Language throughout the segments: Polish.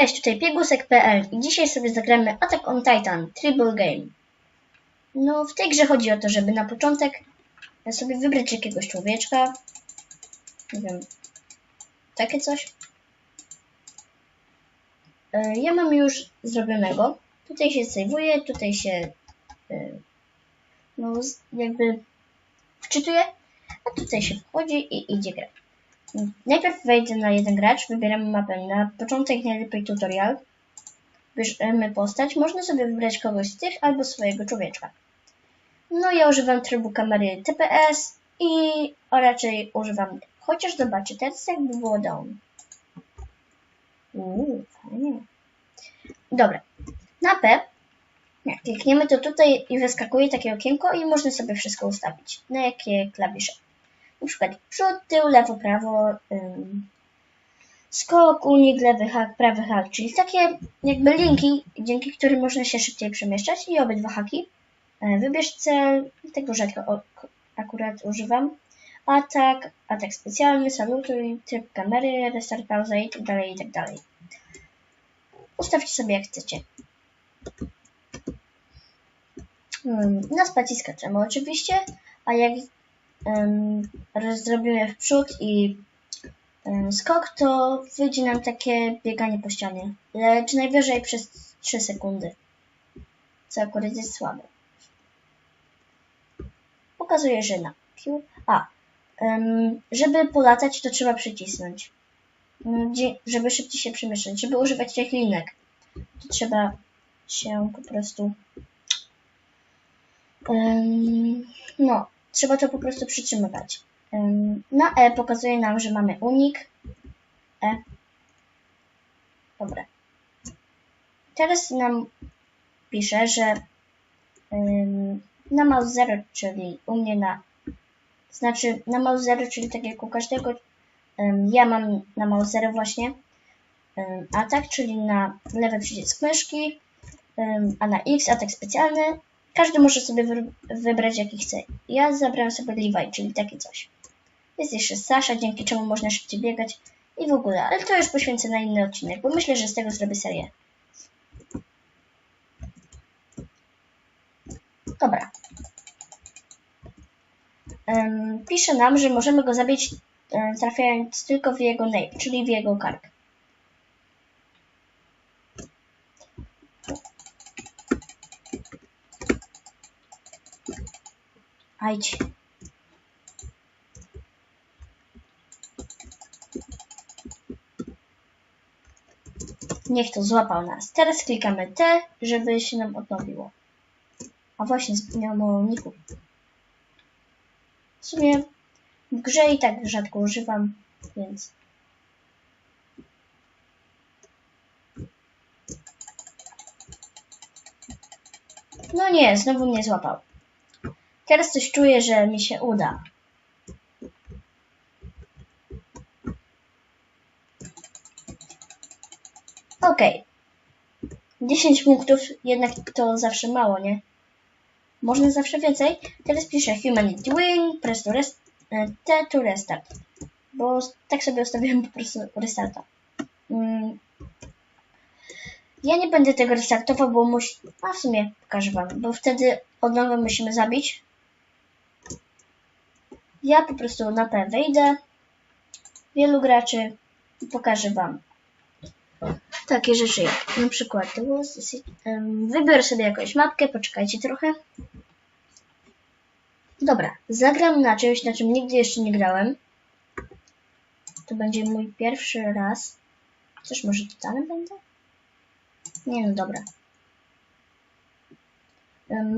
Cześć, tutaj Piegusek.pl i dzisiaj sobie zagramy Attack on Titan Tribal Game. No, w tej grze chodzi o to, żeby na początek sobie wybrać jakiegoś człowieczka. Nie wiem, takie coś. E, Ja mam już zrobionego. Tutaj się sejwuje, tutaj się e, no, jakby wczytuje, a tutaj się wchodzi i idzie grać. Najpierw wejdę na jeden gracz, wybieramy mapę. Na początek najlepiej tutorial. Bierzemy postać. Można sobie wybrać kogoś z tych albo swojego człowieczka. No ja używam trybu kamery TPS i a raczej używam, chociaż zobaczcie, teraz jakby było down. Uuu, fajnie. Dobra. Na P jak klikniemy to tutaj i wyskakuje takie okienko i można sobie wszystko ustawić. Na jakie klawisze na przykład przód, tył, lewo, prawo, ym, skok, unik, lewy hak, prawy hak, czyli takie jakby linki, dzięki którym można się szybciej przemieszczać i obydwa haki. E, Wybierz cel, tego rzadko akurat używam. Atak, atak specjalny, salutuj, tryb kamery, restart pauza i tak dalej, i tak dalej. Ustawcie sobie jak chcecie. Na spacji skaczemy oczywiście, a jak zrobimy w przód i skok, to wyjdzie nam takie bieganie po ścianie. Lecz najwyżej przez 3 sekundy. Co akurat jest słabe. Pokazuję, że na Q. A, żeby polatać, to trzeba przycisnąć. Mm, Żeby szybciej się przemieszczać. Żeby używać tych linek, to trzeba się po prostu. no, trzeba to po prostu przytrzymywać. Ym, Na E pokazuje nam, że mamy unik. E. Dobra. Teraz nam pisze, że na mouse 0, czyli u mnie na znaczy na mouse 0, czyli tak jak u każdego ja mam na mouse 0 właśnie atak, czyli na lewy przycisk myszki, a na X atak specjalny. Każdy może sobie wy- wybrać jaki chce. Ja zabrałem sobie Levi, czyli takie coś. Jest jeszcze Sasha, dzięki czemu można szybciej biegać i w ogóle, ale to już poświęcę na inny odcinek, bo myślę, że z tego zrobię serię. Dobra. Ym, pisze nam, że możemy go zabić em, trafiając tylko w jego nape, czyli w jego kark. Ajdź. Niech to złapał nas. Teraz klikamy T, żeby się nam odnowiło. A właśnie, o uniku. W sumie w grze i tak rzadko używam, więc... No nie, znowu mnie złapał. Teraz coś czuję, że mi się uda. Okej. 10 punktów, jednak to zawsze mało, nie? Można zawsze więcej. Teraz piszę Humanity Win, press to rest, e, T to restart. Bo tak sobie ustawiłem po prostu restarta. Mm. Ja nie będę tego restartował, bo musi... A w sumie pokażę wam, bo wtedy od nowa musimy zabić. Ja po prostu na P wejdę. Wielu graczy i pokażę wam takie rzeczy jak na przykład wybiorę sobie jakąś mapkę, poczekajcie trochę. Dobra, zagram na czymś, na czym nigdy jeszcze nie grałem. To będzie mój pierwszy raz. Coś może totalem będę? Nie no, dobra.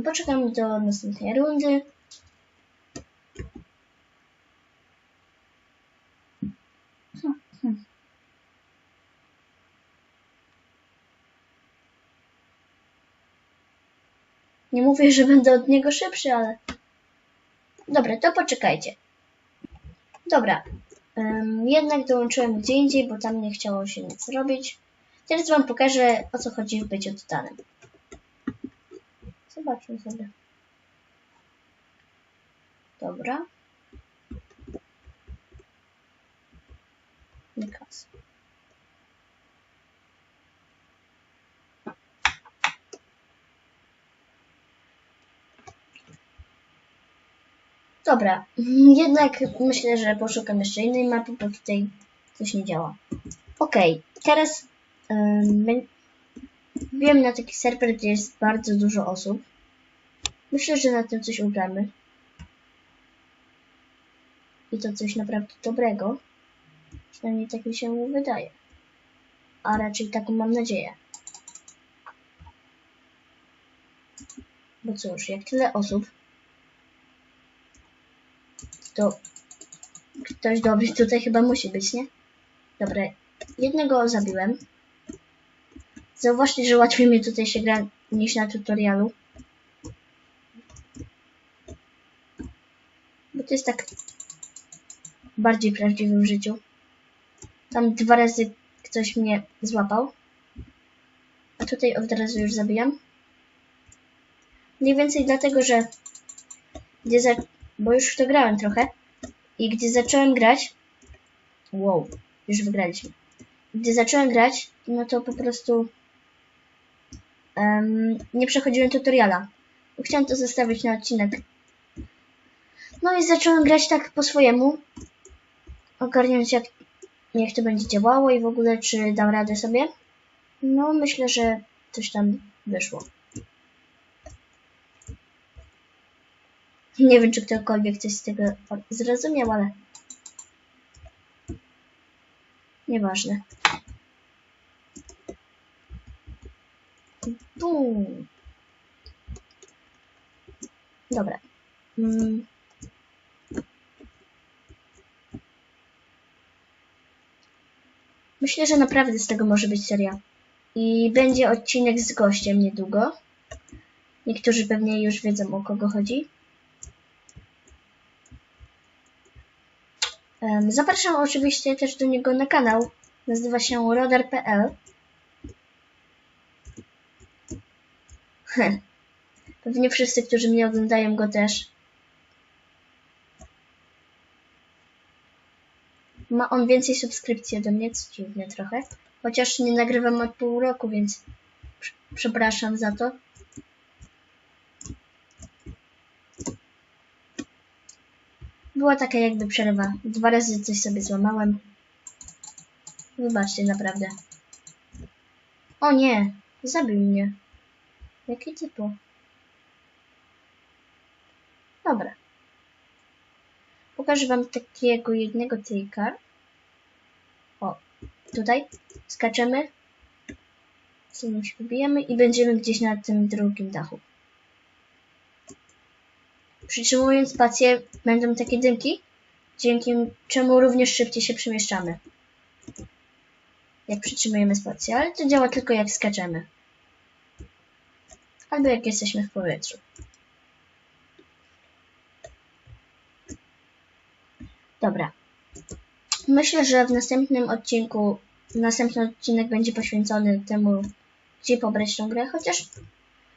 Poczekam do następnej rundy. Nie mówię, że będę od niego szybszy, ale... Dobra, to poczekajcie. Dobra. Ym, jednak dołączyłem gdzie indziej, bo tam nie chciało się nic robić. Teraz wam pokażę, o co chodzi w byciu tytanem. Zobaczmy sobie. Dobra. Nikas. Dobra, jednak myślę, że poszukam jeszcze innej mapy, bo tutaj coś nie działa. Okej, teraz ym, bę- wiem na taki serwer, gdzie jest bardzo dużo osób. Myślę, że na tym coś ugramy. I to coś naprawdę dobrego. Przynajmniej tak mi się wydaje. A raczej taką mam nadzieję. Bo cóż, jak tyle osób, to ktoś dobry tutaj chyba musi być, nie? Dobra, jednego zabiłem. Zauważcie, że łatwiej mi tutaj się gra niż na tutorialu. Bo to jest tak bardziej prawdziwym życiu. Tam dwa razy ktoś mnie złapał. A tutaj od razu już zabijam. Mniej więcej dlatego, że gdzie za... bo już w to grałem trochę i gdy zacząłem grać wow, już wygraliśmy. Gdy zacząłem grać, no to po prostu em, nie przechodziłem tutoriala. Chciałem to zostawić na odcinek. No i zacząłem grać tak po swojemu. Ogarniając jak, jak to będzie działało i w ogóle czy dam radę sobie. No myślę, że coś tam wyszło. Nie wiem, czy ktokolwiek coś z tego zrozumiał, ale nieważne. Bum. Dobra. Mm. Myślę, że naprawdę z tego może być seria. I będzie odcinek z gościem niedługo. Niektórzy pewnie już wiedzą o kogo chodzi. Zapraszam oczywiście też do niego na kanał. Nazywa się rodar.pl. Heh. Pewnie wszyscy, którzy mnie oglądają go też. Ma on więcej subskrypcji ode mnie, co dziwne trochę. Chociaż nie nagrywam od pół roku, więc prz- przepraszam za to. Była taka jakby przerwa. Dwa razy coś sobie złamałem. Wybaczcie, naprawdę. O nie! Zabił mnie. Jaki typu? Dobra. Pokażę wam takiego jednego trika. O, tutaj skaczemy. Sobie się wybijemy i będziemy gdzieś na tym drugim dachu. Przytrzymując spację będą takie dymki, dzięki czemu również szybciej się przemieszczamy. Jak przytrzymujemy spację, ale to działa tylko jak skaczemy. Albo jak jesteśmy w powietrzu. Dobra. Myślę, że w następnym odcinku, następny odcinek będzie poświęcony temu, gdzie pobrać tą grę, chociaż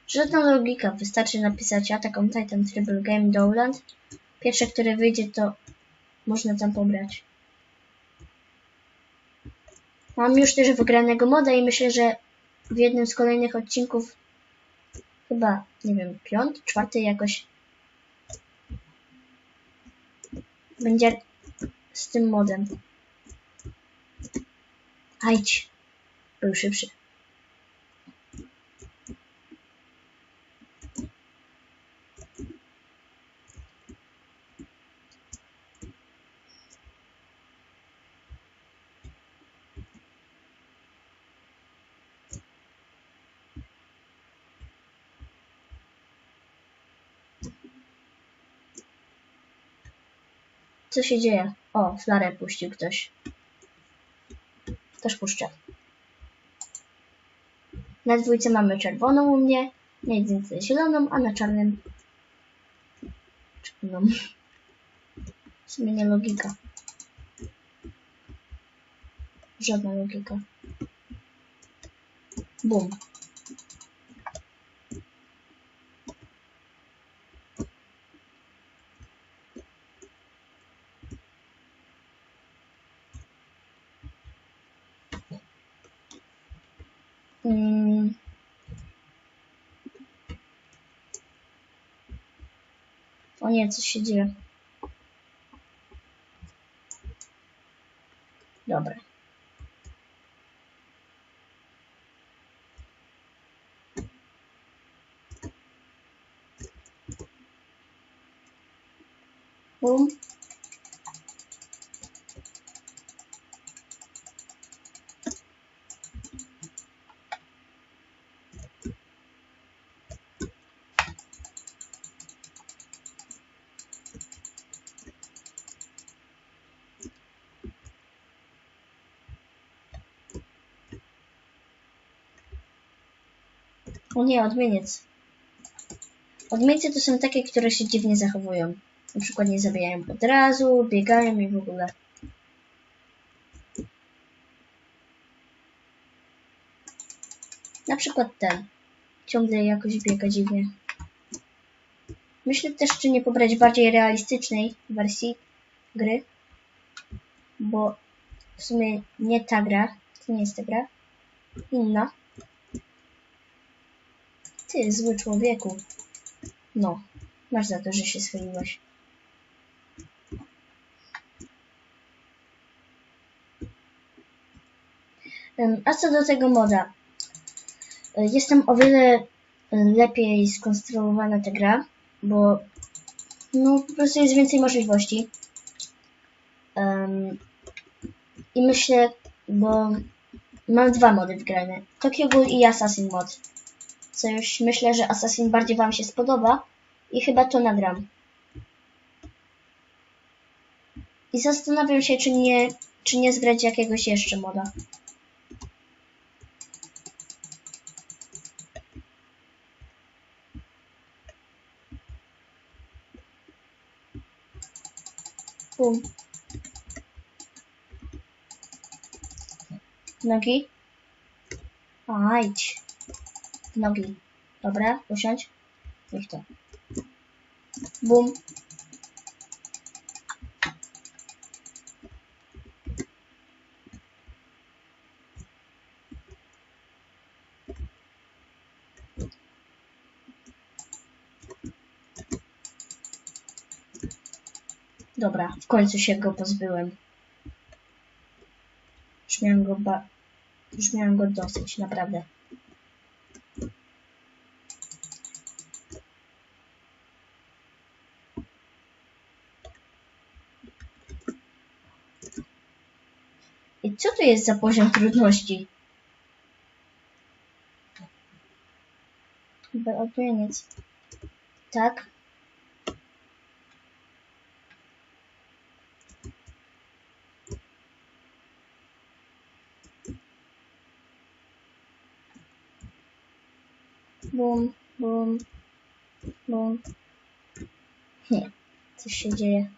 żadna logika, wystarczy napisać Attack on Titan Tribal Game Dowland. Pierwsze, które wyjdzie, to można tam pobrać. Mam już też wygranego moda i myślę, że w jednym z kolejnych odcinków, chyba, nie wiem, piąty, czwarty jakoś, będzie z tym modem. Ajdź. Był szybszy. Co się dzieje? O, flarę puścił ktoś. Też puszczę. Na dwójce mamy czerwoną u mnie, na jedynce zieloną, a na czarnym czarną. W sumie nie logika. Żadna logika. Bum. O nie, co się dzieje? Dobra. Bum. Nie, odmieniec. Odmieńcy to są takie, które się dziwnie zachowują. Na przykład nie zabijają od razu, biegają i w ogóle. Na przykład ten. Ciągle jakoś biega dziwnie. Myślę też, czy nie pobrać bardziej realistycznej wersji gry. Bo w sumie nie ta gra. To nie jest ta gra. Inna. Ty, zły człowieku. No, masz za to, że się schyliłeś. A co do tego moda? E, Jest tam o wiele e, lepiej skonstruowana ta gra, bo no po prostu jest więcej możliwości. Em, I myślę, bo mam dwa mody wgrane. Tokyo Ghoul i Assassin mod. Coś myślę, że Assassin bardziej Wam się spodoba i chyba to nagram. I zastanawiam się, czy nie, czy nie zgrać jakiegoś jeszcze moda. Bum. Nogi. Ajdź. Nogi. Dobra, usiądź. Niech to. Bum. Dobra, w końcu się go pozbyłem. Już miałem go ba... Już miałem go dosyć, naprawdę. I co to jest za poziom trudności? Chyba odmieniec. Tak? Bum, bum, bum. Nie, coś się dzieje.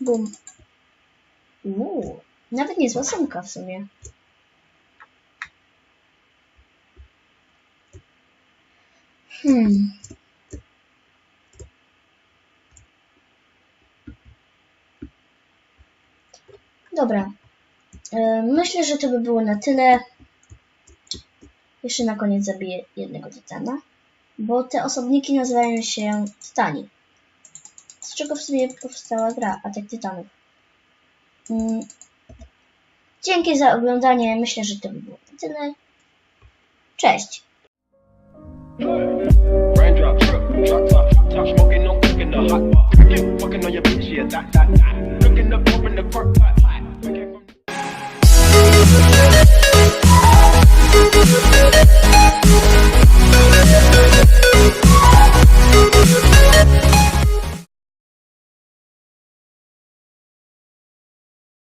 Bum. Uuu, nawet niezła sumka w sumie. Hmm. Dobra. E, Myślę, że to by było na tyle. Jeszcze na koniec zabiję jednego tytana, bo te osobniki nazywają się tytani czego w sumie powstała gra Atak Tytanów. Mm. Dzięki za oglądanie. Myślę, że to by było tyle. Cześć!